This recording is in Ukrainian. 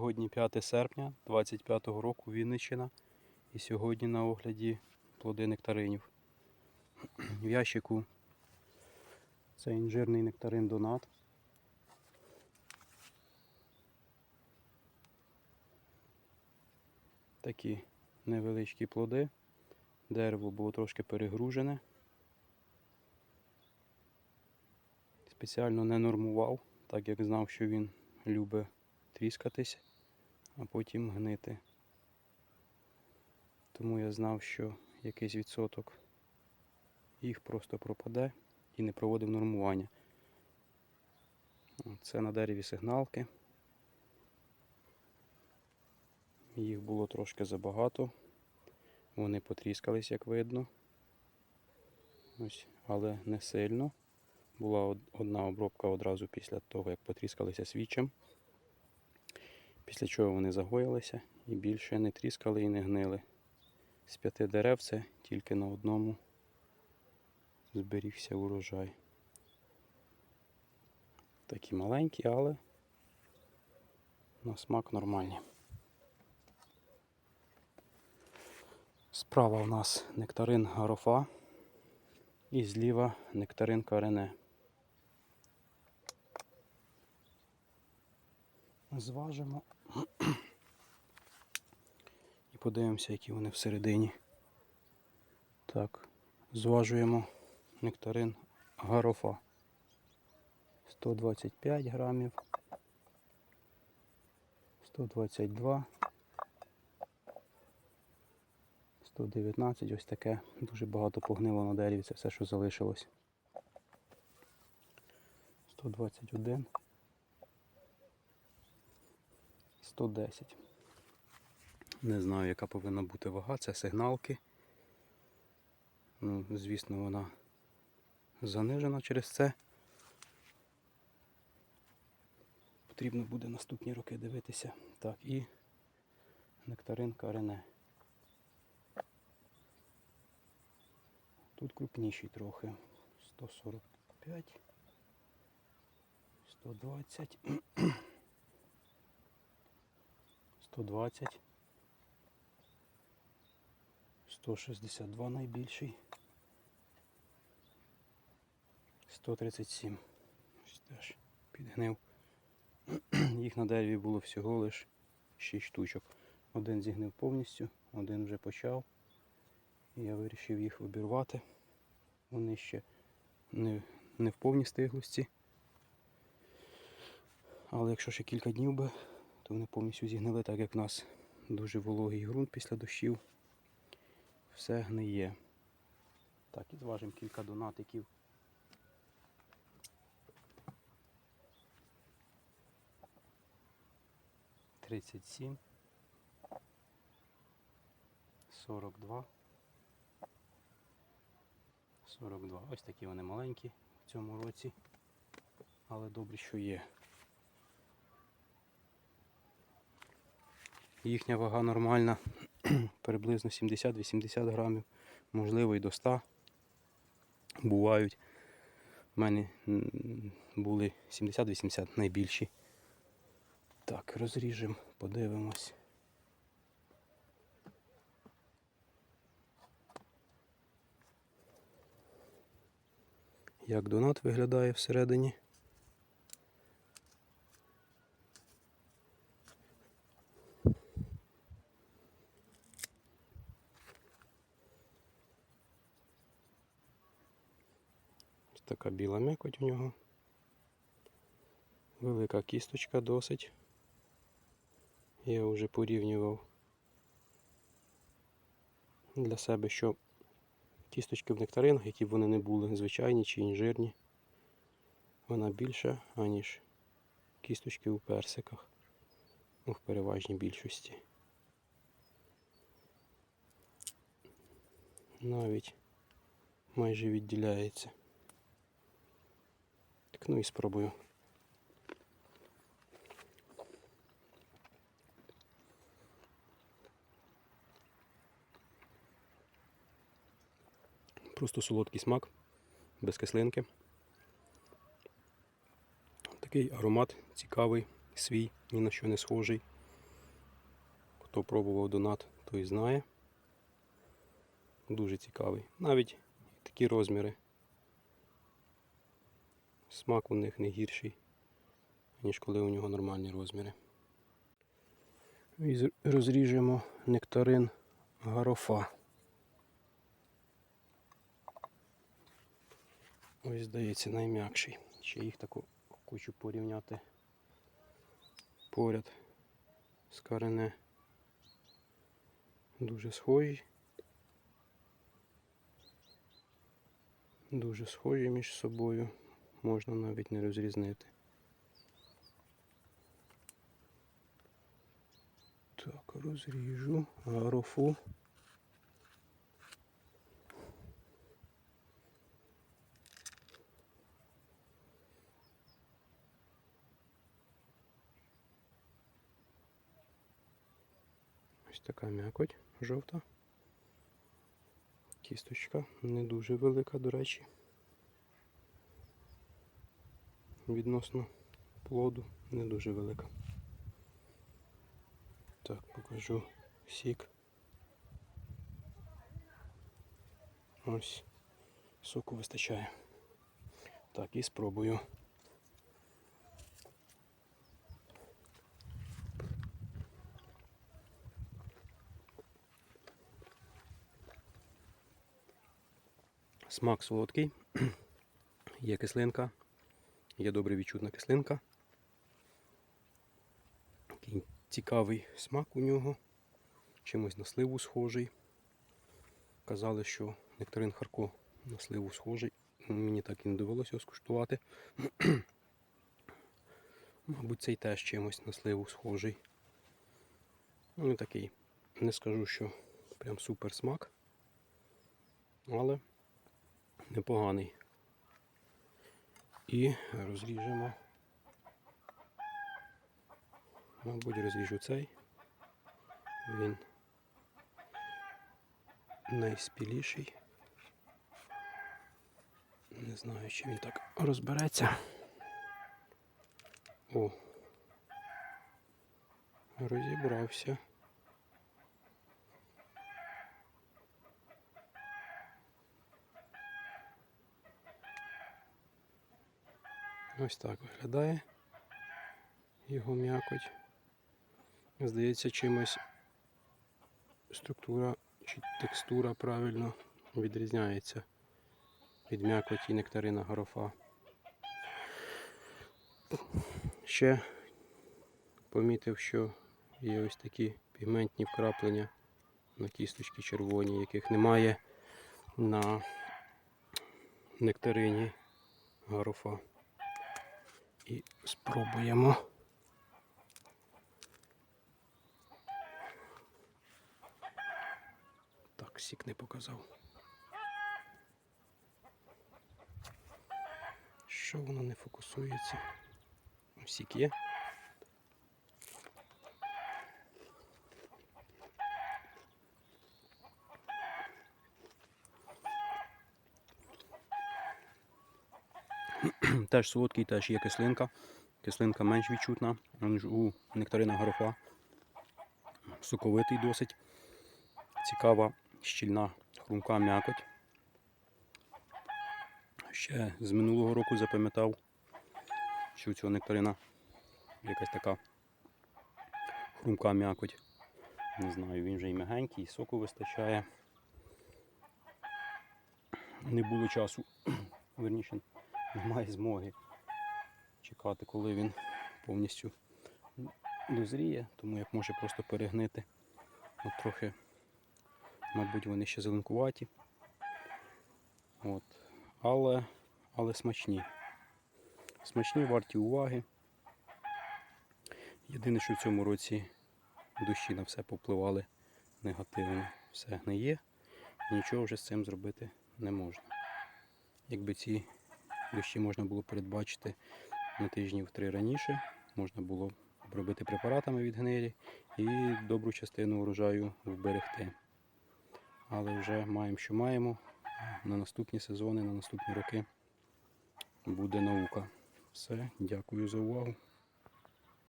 Сьогодні 5 серпня 25 року Вінниччина. І сьогодні на огляді плоди нектаринів. В ящику це інжирний нектарин Донат. Такі невеличкі плоди. Дерево було трошки перегружене. Спеціально не нормував, так як знав, що він любить тріскатись, а потім гнити. Тому я знав, що якийсь відсоток їх просто пропаде і не проводив нормування. Це на дереві сигналки. Їх було трошки забагато. Вони потріскались, як видно. Ось, але не сильно. Була одна обробка одразу після того, як потріскалися свічем. Після чого вони загоїлися і більше не тріскали і не гнили. З п'яти дерев це тільки на одному зберігся урожай. Такі маленькі, але на смак нормальні. Справа у нас нектарин Гарофа і зліва нектарин Карене. Зважимо подивимося, які вони всередині. Так, зважуємо нектарин Гарофа. 125 грамів. 122. 119, ось таке. Дуже багато погнило на дереві, це все, що залишилось. 121. 110. Не знаю, яка повинна бути вага, це сигналки. Ну, звісно, вона занижена через це. Потрібно буде наступні роки дивитися. Так, і нектаринка Рене. Тут крупніший трохи. 145, 120, 120, 162 найбільший. 137. Ось теж підгнив. Їх на дереві було всього лиш 6 штучок. Один зігнив повністю, один вже почав. Я вирішив їх обірвати. Вони ще не, не в повній стиглості. Але якщо ще кілька днів би, то вони повністю зігнили, так як в нас дуже вологий ґрунт після дощів. Все гниє. Так, і зважимо кілька донатиків. Тридцять сім. Сорок два. 42. Ось такі вони маленькі в цьому році. Але добре, що є. Їхня вага нормальна, приблизно 70-80 грамів, можливо і до 100 бувають. У мене були 70-80 найбільші. Так, розріжемо, подивимось. як донат виглядає всередині. Така біла м'якоть у нього. Велика кісточка досить. Я вже порівнював для себе, що кісточки в нектаринах, які б вони не були, звичайні чи інжирні, вона більша, аніж кісточки у персиках. Ну, в переважній більшості. Навіть майже відділяється. Ну і спробую. Просто солодкий смак, без кислинки. Такий аромат цікавий, свій, ні на що не схожий. Хто пробував донат, той знає. Дуже цікавий. Навіть такі розміри. Смак у них не гірший, ніж коли у нього нормальні розміри. І розріжемо нектарин гарофа. Ось здається найм'якший. Ще їх таку хочу порівняти поряд з карене. Дуже схожі. Дуже схожі між собою. Можна навіть не розрізнити. Так, розріжу арофу. Ось така м'якоть жовта. Кісточка не дуже велика, до речі. Відносно плоду не дуже велика. Так, покажу сік. Ось соку вистачає. Так, і спробую. Смак солодкий, є кислинка, є добре відчутна кислинка. Такий цікавий смак у нього, чимось на сливу схожий. Казали, що нектарин Харко на сливу схожий. Мені так і не довелося його скуштувати. Мабуть, цей теж чимось на сливу схожий. Ну, такий, не скажу, що прям супер смак, але непоганий. І розріжемо. Мабуть, розріжу цей. Він найспіліший. Не знаю, чи він так розбереться. О. Розібрався. Ось так виглядає його м'якоть. Здається, чимось структура чи текстура правильно відрізняється від м'якоті нектарина горофа. Ще помітив, що є ось такі пігментні вкраплення на кісточки червоні, яких немає на нектарині горофа. І спробуємо. Так, сік не показав. Що воно не фокусується? Сік є. Теж солодкий, теж є кислинка. Кислинка менш відчутна, ніж у нектарина горофа. Соковитий досить. Цікава, щільна, хрумка м'якоть. Ще з минулого року запам'ятав, що у цього нектарина якась така хрумка м'якоть. Не знаю, він вже і м'ягенький, і соку вистачає. Не було часу, верніше, немає змоги чекати, коли він повністю дозріє, тому як може просто перегнити. От трохи, мабуть, вони ще зеленкуваті. От. Але, але смачні. Смачні, варті уваги. Єдине, що в цьому році дощі на все попливали негативно. Все гниє, нічого вже з цим зробити не можна. Якби ці дощі можна було передбачити на тижнів три раніше, можна було обробити препаратами від гнилі і добру частину урожаю вберегти. Але вже маємо, що маємо. На наступні сезони, на наступні роки буде наука. Все, дякую за увагу.